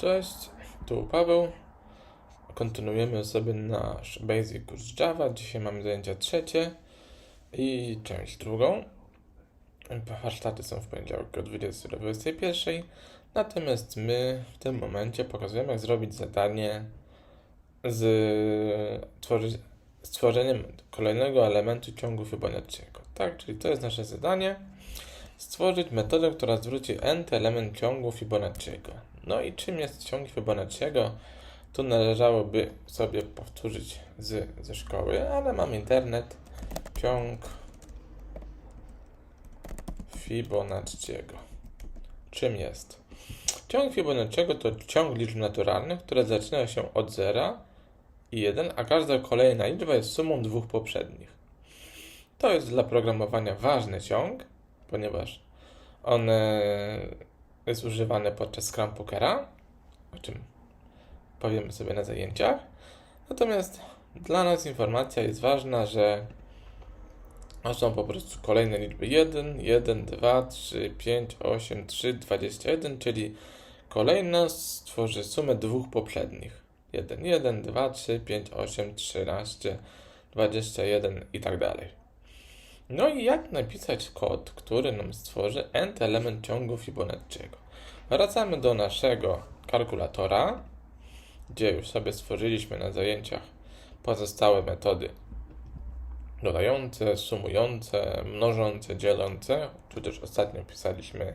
Cześć, tu Paweł. Kontynuujemy sobie nasz Basic kurs Java. Dzisiaj mamy zajęcia trzecie i część drugą. Warsztaty są w poniedziałek od 20 do 21. Natomiast my w tym momencie pokazujemy, jak zrobić zadanie z stworzeniem kolejnego elementu ciągu Fibonacciego. Tak, czyli to jest nasze zadanie. Stworzyć metodę, która zwróci nth element ciągu Fibonacciego. No i czym jest ciąg Fibonacciego? Tu należałoby sobie powtórzyć z, ze szkoły, ale mam internet. Ciąg Fibonacciego. Czym jest? Ciąg Fibonacciego to ciąg liczb naturalnych, które zaczyna się od 0 i 1, a każda kolejna liczba jest sumą dwóch poprzednich. To jest dla programowania ważny ciąg, ponieważ on jest używany podczas Scrum Pokera, o czym powiemy sobie na zajęciach. Natomiast dla nas informacja jest ważna, że są po prostu kolejne liczby 1, 1, 2, 3, 5, 8, 3, 21, czyli kolejna stworzy sumę dwóch poprzednich. 1, 1, 2, 3, 5, 8, 13, 21 i tak dalej. No i jak napisać kod, który nam stworzy nth element ciągu Fibonacciego? Wracamy do naszego kalkulatora, gdzie już sobie stworzyliśmy na zajęciach pozostałe metody dodające, sumujące, mnożące, dzielące. Tu też ostatnio pisaliśmy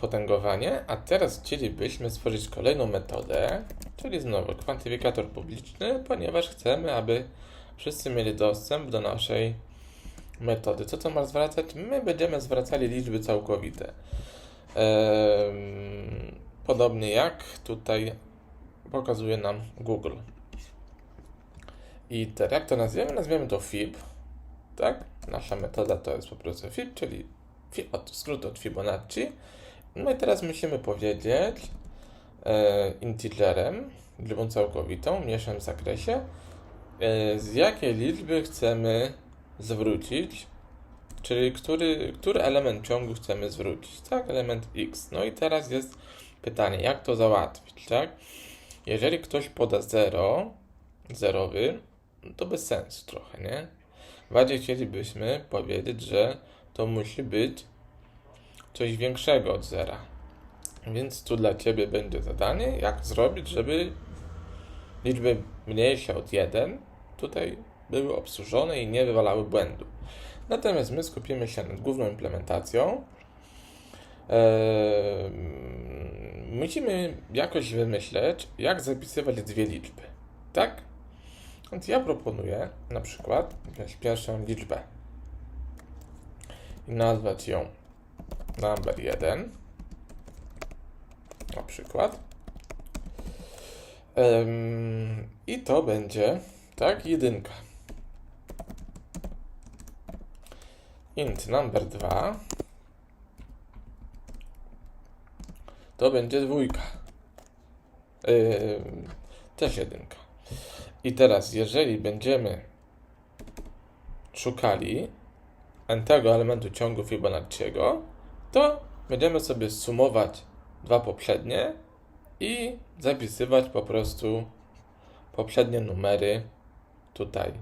potęgowanie, a teraz chcielibyśmy stworzyć kolejną metodę, czyli znowu kwantyfikator publiczny, ponieważ chcemy, aby wszyscy mieli dostęp do naszej metody. Co to ma zwracać? My będziemy zwracali liczby całkowite. Podobnie jak tutaj pokazuje nam Google. I teraz jak to nazwiemy? Nazwiemy to FIB, tak? Nasza metoda to jest po prostu FIB, czyli fi, od, skrót od Fibonacci. No i teraz musimy powiedzieć e, integerem, liczbą całkowitą, w mniejszym zakresie, e, z jakiej liczby chcemy zwrócić, czyli który, który element ciągu chcemy zwrócić, tak? Element x. No i teraz jest pytanie, jak to załatwić, tak? Jeżeli ktoś poda 0, zerowy, to bez sensu trochę, nie? Bardziej chcielibyśmy powiedzieć, że to musi być coś większego od zera. Więc tu dla Ciebie będzie zadanie, jak zrobić, żeby liczby mniejsze od 1 tutaj były obsłużone i nie wywalały błędu. Natomiast my skupimy się nad główną implementacją. Eee, musimy jakoś wymyśleć, jak zapisywać dwie liczby. Tak? Więc ja proponuję na przykład pierwszą liczbę i nazwać ją number 1 na przykład. Ehm, I to będzie tak jedynka. Int number 2 to będzie dwójka. Yy, też jedynka. I teraz, jeżeli będziemy szukali tego elementu ciągu Fibonacciego, to będziemy sobie sumować dwa poprzednie i zapisywać po prostu poprzednie numery tutaj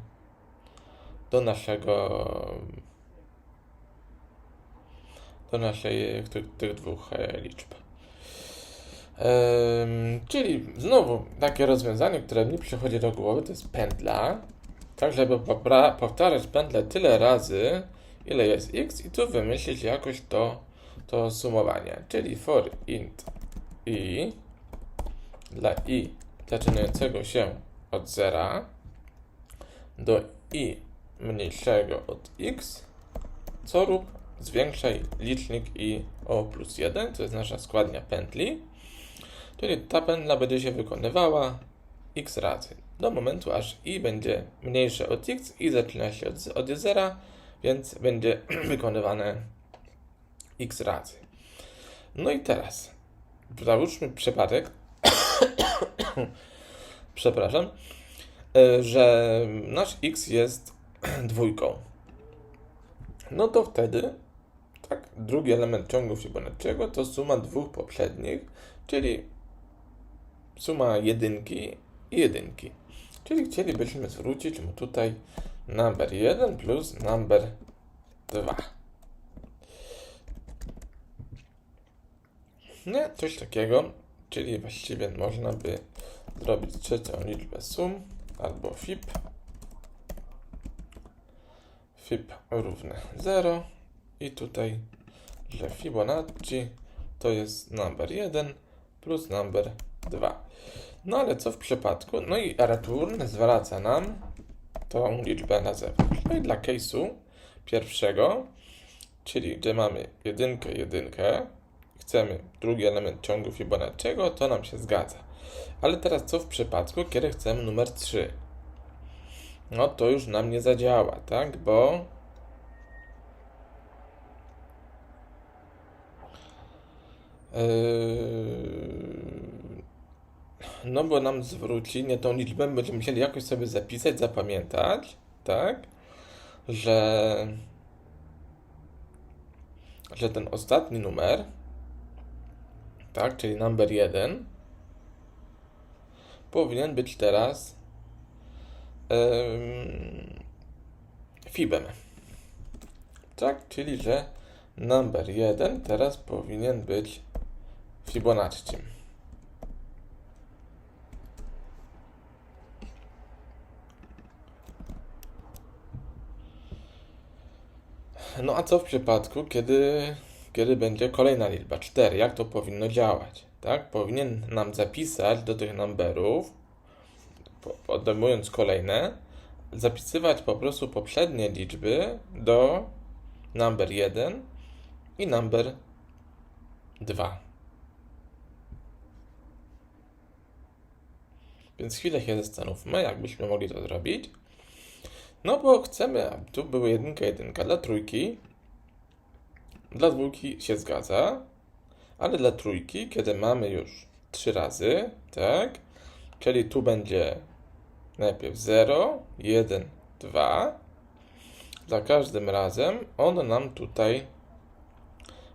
do naszego naszej tych, tych dwóch e, liczb. czyli znowu takie rozwiązanie, które mi przychodzi do głowy, to jest pętla. Tak, żeby powtarzać pętlę tyle razy, ile jest x i tu wymyślić jakoś to, to sumowanie. Czyli for int i dla i zaczynającego się od zera do i mniejszego od x, co rób zwiększaj licznik i o plus 1, to jest nasza składnia pętli. Czyli ta pętla będzie się wykonywała x razy. Do momentu, aż i będzie mniejsze od x i zaczyna się od, od 0, więc będzie wykonywane x razy. No i teraz załóżmy przypadek, przepraszam, e, że nasz x jest dwójką. No to wtedy? Drugi element ciągu Fibonacciego to suma dwóch poprzednich, czyli suma jedynki i jedynki. Czyli chcielibyśmy zwrócić mu tutaj number 1 plus number 2. Nie, coś takiego, czyli właściwie można by zrobić trzecią liczbę sum albo FIP. FIP równe 0 i tutaj, że Fibonacci to jest number 1 plus number 2. No ale co w przypadku? No i return zwraca nam tą liczbę na zewnątrz. No i dla case'u pierwszego, czyli gdzie mamy jedynkę, jedynkę, chcemy drugi element ciągu Fibonacciego, to nam się zgadza. Ale teraz co w przypadku, kiedy chcemy numer 3? No to już nam nie zadziała, tak? Bo No bo nam zwróci nie tą liczbę, będziemy musieli jakoś sobie zapisać, zapamiętać, tak? Że, że ten ostatni numer, tak, czyli number 1, powinien być teraz ym, fibem. Tak, czyli że number 1 teraz powinien być Fibonacci. No a co w przypadku, kiedy, kiedy będzie kolejna liczba 4? Jak to powinno działać? Tak? Powinien nam zapisać do tych numberów, odejmując kolejne, zapisywać po prostu poprzednie liczby do number 1 i number 2. Więc chwilę się zastanówmy, jak byśmy mogli to zrobić. No bo chcemy, aby tu były jedynka, jedynka dla trójki. Dla dwójki się zgadza, ale dla trójki, kiedy mamy już trzy razy, tak? Czyli tu będzie najpierw 0, 1, 2. Za każdym razem on nam tutaj,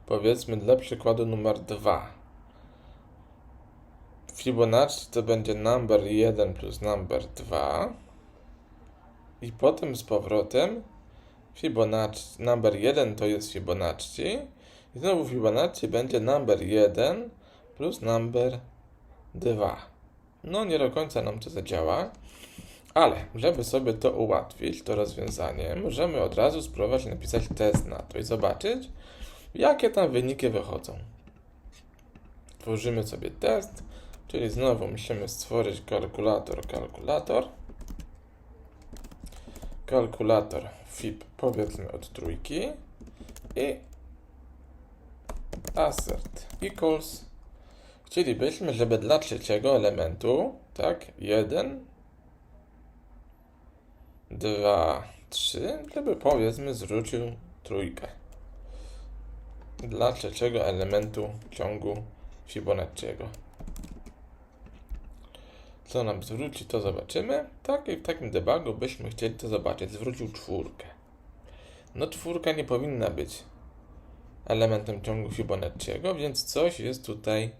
powiedzmy dla przykładu numer 2. Fibonacci to będzie number 1 plus number 2. I potem z powrotem Fibonacci, number 1 to jest Fibonacci. I znowu Fibonacci będzie number 1 plus number 2. No nie do końca nam to zadziała, ale żeby sobie to ułatwić, to rozwiązanie, możemy od razu spróbować napisać test na to i zobaczyć, jakie tam wyniki wychodzą. Tworzymy sobie test. Czyli znowu musimy stworzyć kalkulator, kalkulator. Kalkulator FIB powiedzmy od trójki i assert equals. Chcielibyśmy, żeby dla trzeciego elementu, tak, 1, 2, 3, żeby powiedzmy zwrócił trójkę. Dla trzeciego elementu ciągu Fibonacciego. Co nam zwróci, to zobaczymy. Tak, i w takim debugu byśmy chcieli to zobaczyć. Zwrócił czwórkę. No czwórka nie powinna być elementem ciągu Fibonacciego, więc coś jest tutaj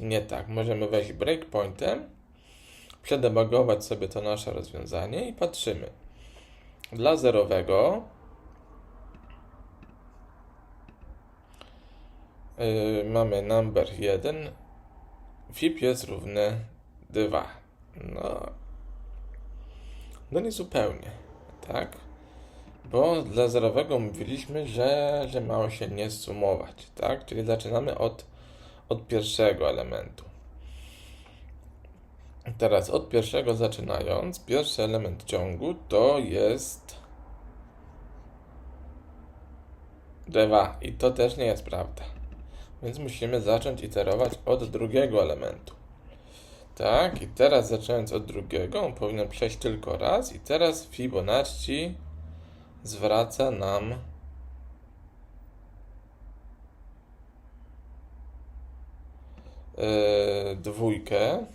nie tak. Możemy wejść breakpointem, przedebugować sobie to nasze rozwiązanie i patrzymy. Dla zerowego yy, mamy number 1, FIP jest równy 2. No, no nie zupełnie, tak? Bo dla zerowego mówiliśmy, że, że mało się nie sumować, tak? Czyli zaczynamy od, od pierwszego elementu. Teraz od pierwszego zaczynając, pierwszy element ciągu to jest 2 i to też nie jest prawda. Więc musimy zacząć iterować od drugiego elementu. Tak, i teraz zaczynając od drugiego, on powinien przejść tylko raz i teraz Fibonacci zwraca nam yy, dwójkę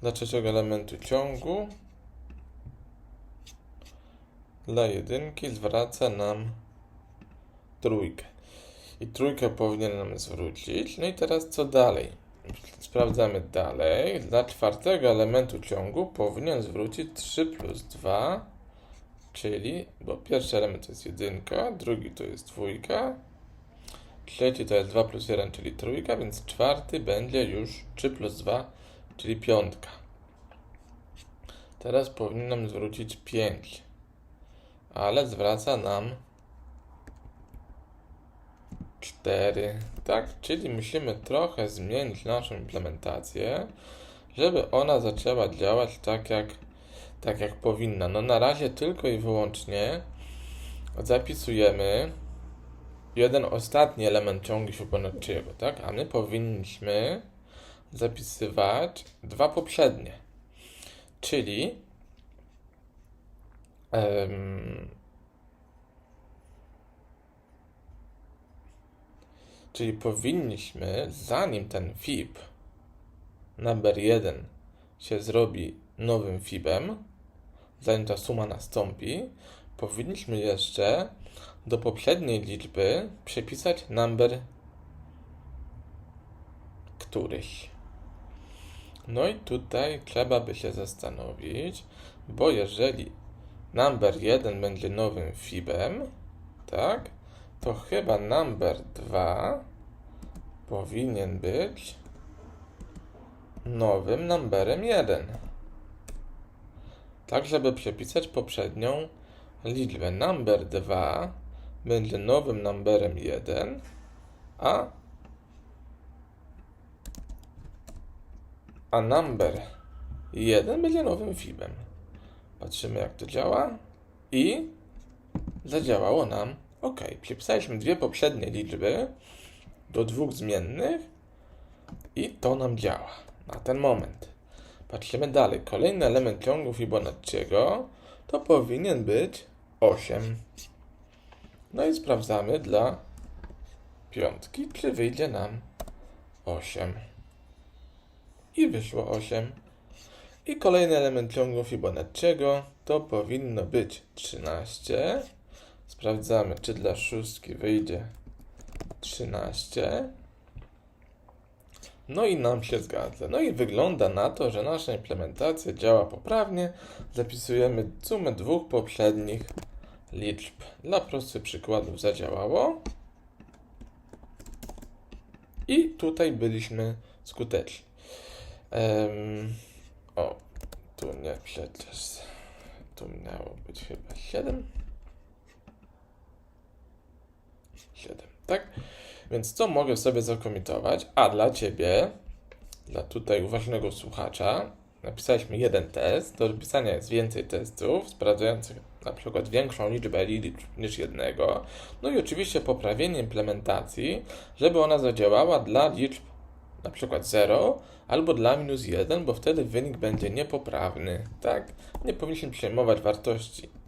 dla trzeciego elementu ciągu dla jedynki zwraca nam trójkę. I trójkę powinien nam zwrócić. No i teraz co dalej? Sprawdzamy dalej. Dla czwartego elementu ciągu powinien zwrócić 3 plus 2, czyli, bo pierwszy element to jest jedynka, drugi to jest dwójka, trzeci to jest 2 plus 1, czyli trójka, więc czwarty będzie już 3 plus 2, czyli piątka. Teraz powinien nam zwrócić 5, ale zwraca nam 4, tak? Czyli musimy trochę zmienić naszą implementację, żeby ona zaczęła działać tak jak, tak jak powinna. No na razie tylko i wyłącznie zapisujemy jeden ostatni element ciągu Fibonacciego, tak? A my powinniśmy zapisywać dwa poprzednie. Czyli Czyli powinniśmy, zanim ten FIB number 1 się zrobi nowym FIBem, zanim ta suma nastąpi, powinniśmy jeszcze do poprzedniej liczby przypisać number któryś. No i tutaj trzeba by się zastanowić, bo jeżeli number 1 będzie nowym FIBem, tak, to chyba number 2 powinien być nowym numberem 1. Tak, żeby przepisać poprzednią liczbę. Number 2 będzie nowym numberem 1, a a number 1 będzie nowym fibem. Patrzymy jak to działa i zadziałało nam ok. Przypisaliśmy dwie poprzednie liczby do dwóch zmiennych i to nam działa na ten moment. Patrzymy dalej. Kolejny element ciągu Fibonacciego to powinien być 8. No i sprawdzamy dla piątki, czy wyjdzie nam 8. I wyszło 8. I kolejny element ciągu Fibonacciego to powinno być 13. Sprawdzamy, czy dla szóstki wyjdzie 13. No i nam się zgadza. No i wygląda na to, że nasza implementacja działa poprawnie. Zapisujemy sumę dwóch poprzednich liczb. Dla prostych przykładów zadziałało. I tutaj byliśmy skuteczni. Um, o, tu nie przecież. Tu miało być chyba 7. 7, tak? Więc co mogę sobie zakomitować? A dla Ciebie, dla tutaj uważnego słuchacza, napisaliśmy jeden test. Do pisania jest więcej testów sprawdzających na przykład większą liczbę liczb niż jednego. No i oczywiście poprawienie implementacji, żeby ona zadziałała dla liczb na przykład 0 albo dla minus 1, bo wtedy wynik będzie niepoprawny, tak? Nie powinniśmy przyjmować wartości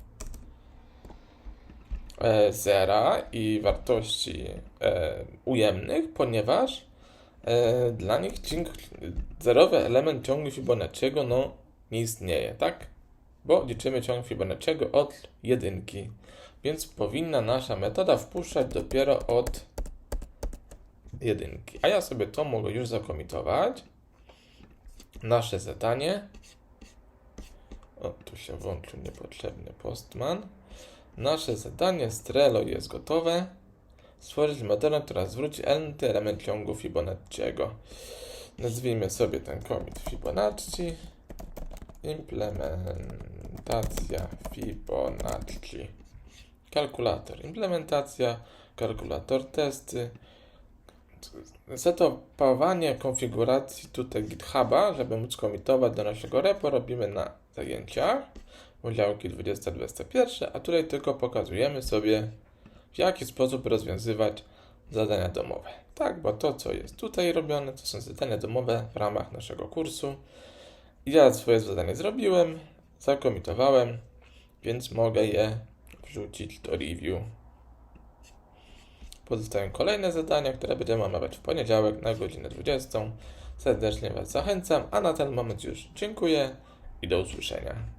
zera i wartości e, ujemnych, ponieważ e, dla nich zerowy element ciągu Fibonacciego no, nie istnieje, tak? Bo liczymy ciąg Fibonacciego od jedynki, więc powinna nasza metoda wpuszczać dopiero od jedynki. A ja sobie to mogę już zakomitować. Nasze zadanie. O, tu się włączył niepotrzebny postman. Nasze zadanie z Trello jest gotowe. Stworzyć metodę, która zwróci nty element ciągu Fibonacciego. Nazwijmy sobie ten commit Fibonacci. Implementacja Fibonacci. Kalkulator. Implementacja, kalkulator testy. Setowanie konfiguracji tutaj GitHuba, żeby móc komitować do naszego repo, robimy na zajęciach podziałki 20-21, a tutaj tylko pokazujemy sobie, w jaki sposób rozwiązywać zadania domowe. Tak, bo to, co jest tutaj robione, to są zadania domowe w ramach naszego kursu. Ja swoje zadanie zrobiłem, zakomitowałem, więc mogę je wrzucić do review. Pozostają kolejne zadania, które będziemy omawiać w poniedziałek na godzinę 20. Serdecznie Was zachęcam, a na ten moment już dziękuję i do usłyszenia.